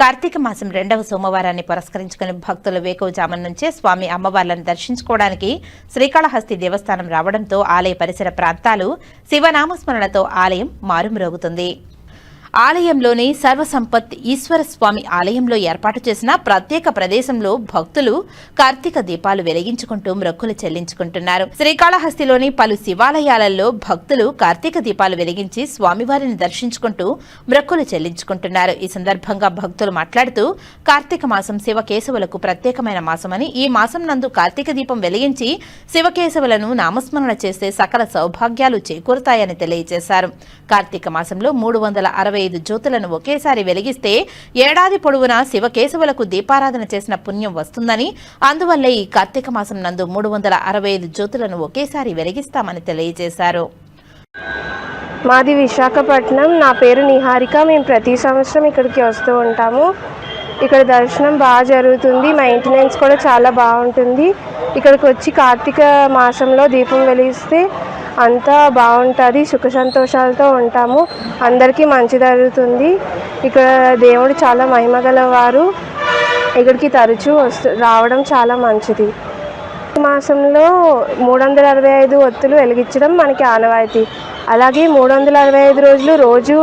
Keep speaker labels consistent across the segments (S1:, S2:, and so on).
S1: కార్తీక మాసం రెండవ సోమవారాన్ని పురస్కరించుకుని భక్తులు వేకువజామున నుంచే స్వామి అమ్మవార్లను దర్శించుకోవడానికి శ్రీకాళహస్తి దేవస్థానం రావడంతో ఆలయ పరిసర ప్రాంతాలు శివనామస్మరణతో ఆలయం మారుమ్రోగుతుంది. ఆలయంలోని సర్వసంపత్ ఈశ్వర స్వామి ఆలయంలో ఏర్పాటు చేసిన ప్రత్యేక ప్రదేశంలో భక్తులు కార్తీక దీపాలు వెలిగించుకుంటూ మొక్కులు చెల్లించుకుంటున్నారు. శ్రీకాళహస్తిలోని పలు శివాలయాలలో భక్తులు కార్తీక దీపాలు వెలిగించి స్వామివారిని దర్శించుకుంటూ మొక్కులు చెల్లించుకుంటున్నారు. ఈ సందర్భంగా భక్తులు మాట్లాడుతూ కార్తీక మాసం శివకేశవులకు ప్రత్యేకమైన మాసమని ఈ మాసం నందు కార్తీక దీపం వెలిగించి శివకేశవులను నామస్మరణ చేస్తే సకల సౌభాగ్యాలు చేకూరుతాయని తెలియజేశారు. కార్తీక మాసంలో మూడు వందల అరవై ఐదు జ్యోతులను ఒకేసారి వెలిగిస్తే ఏడాది పొడవునా శివకేశవులకు దీపారాధన చేసిన పుణ్యం వస్తుందని. అందువల్లే ఈ కార్తీక మాసం నందు మూడు వందల అరవై ఐదు జ్యోతులను ఒకేసారి వెలిగిస్తామని తెలియజేశారు.
S2: మాది విశాఖపట్నం. నా పేరు నిహారిక. మేము ప్రతి సంవత్సరం ఇక్కడికి వస్తూ ఉంటాము. ఇక్కడ దర్శనం బాగా జరుగుతుంది. మెయింటెనెన్స్ కూడా చాలా బాగుంటుంది. ఇక్కడికి వచ్చి కార్తీక మాసంలో దీపం వెలిగిస్తే అంతా బాగుంటుంది సుఖ సంతోషాలతో ఉంటాము. అందరికీ మంచి జరుగుతుంది. ఇక్కడ దేవుడు చాలా మహిమగల వారు ఇక్కడికి తరచూ వస్తు రావడం చాలా మంచిది. మాసంలో మూడు వందల అరవై ఐదు ఒత్తులు వెలిగించడం మనకి ఆనవాయితీ. అలాగే మూడు వందల అరవై ఐదు రోజులు రోజు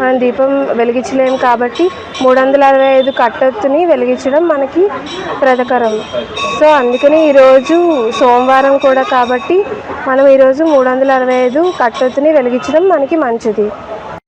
S2: మనం దీపం వెలిగించలేము కాబట్టి మూడు వందల అరవై ఐదు కట్టొత్తుని వెలిగించడం మనకి ప్రదకరం సో అందుకని ఈరోజు సోమవారం కూడా కాబట్టి మనం ఈరోజు మూడు వందల అరవై ఐదు కట్టొత్తుని వెలిగించడం మనకి మంచిది.